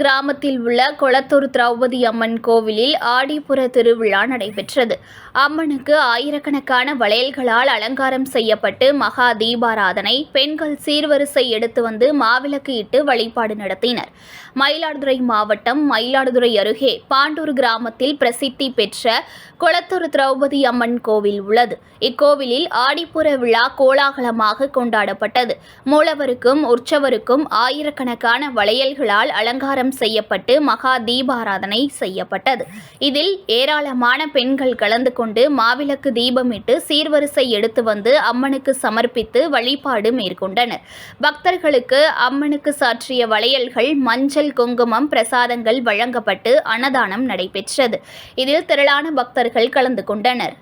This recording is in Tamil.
கிராமத்தில் உள்ள கொளத்தூர் திரௌபதி அம்மன் கோவிலில் ஆடிப்புற திருவிழா நடைபெற்றது. அம்மனுக்கு ஆயிரக்கணக்கான வளையல்களால் அலங்காரம் செய்யப்பட்டு மகா தீபாராதனை பெண்கள் சீர்வரிசை எடுத்து வந்து மாவிளக்கு இட்டு வழிபாடு நடத்தினர். மயிலாடுதுறை மாவட்டம் மயிலாடுதுறை அருகே பாண்டூர் கிராமத்தில் பிரசித்தி பெற்ற கொளத்தூர் திரௌபதி அம்மன் கோவில் உள்ளது. இக்கோவிலில் ஆடிப்புற விழா கோலாகலமாக கொண்டாடப்பட்டது. மூலவருக்கும் உற்சவருக்கும் ஆயிரக்கணக்கான வளையல்களால் அலங்காரம் அலங்காரம் செய்யப்பட்டு மகா தீபாராதனை செய்யப்பட்டது. இதில் ஏராளமான பெண்கள் கலந்து கொண்டு மாவிளக்கு தீபமிட்டு சீர்வரிசை எடுத்து வந்து அம்மனுக்கு சமர்ப்பித்து வழிபாடு மேற்கொண்டனர். பக்தர்களுக்கு அம்மனுக்கு சாற்றிய வளையல்கள் மஞ்சள் குங்குமம் பிரசாதங்கள் வழங்கப்பட்டு அன்னதானம் நடைபெற்றது. இதில் திரளான பக்தர்கள் கலந்து கொண்டனர்.